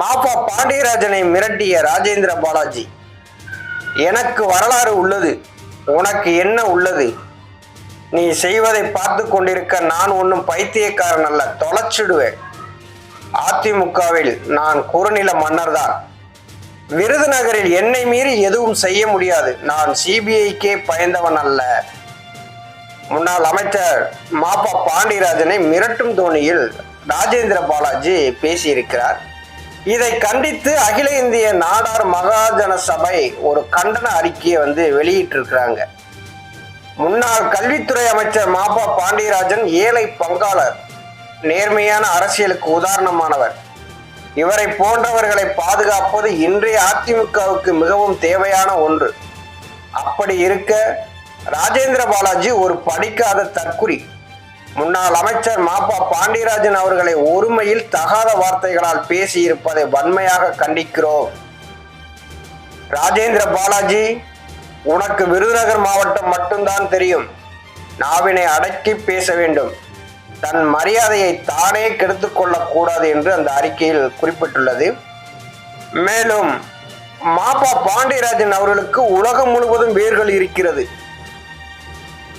மாப்பா பாண்டியராஜனை மிரட்டிய ராஜேந்திர பாலாஜி எனக்கு வரலாறு உள்ளது உனக்கு என்ன உள்ளது? நீ செய்வதை பார்த்து கொண்டிருக்க நான் ஒன்றும் பைத்தியக்காரன் அல்ல தொலைச்சிடுவேன். அதிமுகவில் நான் குறுநில மன்னர்தான். விருதுநகரில் என்னை மீறி எதுவும் செய்ய முடியாது. நான் சிபிஐக்கே பயந்தவன் அல்ல. முன்னாள் அமைச்சர் மாப்பா பாண்டியராஜனை மிரட்டும் தோணியில் ராஜேந்திர பாலாஜி பேசியிருக்கிறார். இதை கண்டித்து அகில இந்திய நாடார் மகாஜன சபை ஒரு கண்டன அறிக்கையை வந்து வெளியிட்டிருக்கிறாங்க. முன்னாள் கல்வித்துறை அமைச்சர் மாபா பாண்டியராஜன் ஏழை பங்காளர் நேர்மையான அரசியலுக்கு உதாரணமானவர். இவரை போன்றவர்களை பாதுகாப்பது இன்றைய அதிமுகவுக்கு மிகவும் தேவையான ஒன்று. அப்படி இருக்க ராஜேந்திர பாலாஜி ஒரு படிக்காத தற்குறி. முன்னாள் அமைச்சர் மாப்பா பாண்டியராஜன் அவர்களை ஒருமையில் தகாத வார்த்தைகளால் பேசியிருப்பதை வன்மையாக கண்டிக்கிறோம். ராஜேந்திர பாலாஜி உனக்கு விருதுநகர் மாவட்டம் மட்டும்தான் தெரியும். நாவினை அடக்கி பேச வேண்டும். தன் மரியாதையை தானே கெடுத்து கொள்ளக்கூடாது என்று அந்த அறிக்கையில் குறிப்பிட்டுள்ளது. மேலும் மாப்பா பாண்டியராஜன் அவர்களுக்கு உலகம் முழுவதும் வேர்கள் இருக்கிறது.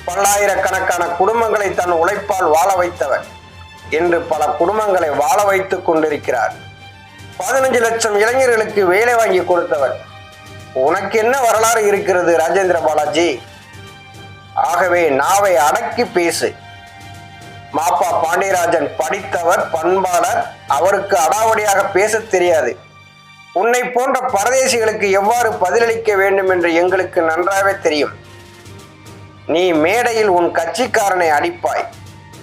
பல்லாயிரக்கணக்கான குடும்பங்களை தன் உழைப்பால் வாழ வைத்தவர் என்று பல குடும்பங்களை வாழ வைத்துக் கொண்டிருக்கிறார். பதினஞ்சு லட்சம் இளைஞர்களுக்கு வேலை வாங்கி கொடுத்தவர் உனக்கு என்ன வரலாறு இருக்கிறது ராஜேந்திர பாலாஜி? ஆகவே நாவை அடக்கி பேசு. மாப்பா பாண்டியராஜன் படித்தவர் பண்பாளர் அவருக்கு அடாவடியாக பேச தெரியாது. உன்னை போன்ற பரதேசிகளுக்கு எவ்வாறு பதிலளிக்க வேண்டும் என்று எங்களுக்கு நன்றாகவே தெரியும். நீ மேடையில் உன் கட்சிக்காரனை அடிப்பாய்.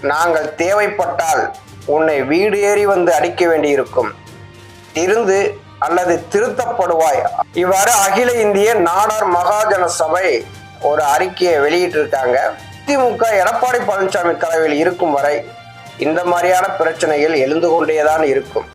நாங்கள் தேவைப்பட்டால் உன்னை வீடு ஏறி வந்து அடிக்க வேண்டியிருக்கும். திருந்து அல்லது திருத்தப்படுவாய். இவ்வாறு அகில இந்திய நாடார் மகாஜன சபை ஒரு அறிக்கையை வெளியிட்டிருக்காங்க. திமுக எடப்பாடி பழனிசாமி தலைமையில் இருக்கும் வரை இந்த மாதிரியான பிரச்சனைகள் எழுந்து கொண்டேதான் இருக்கும்.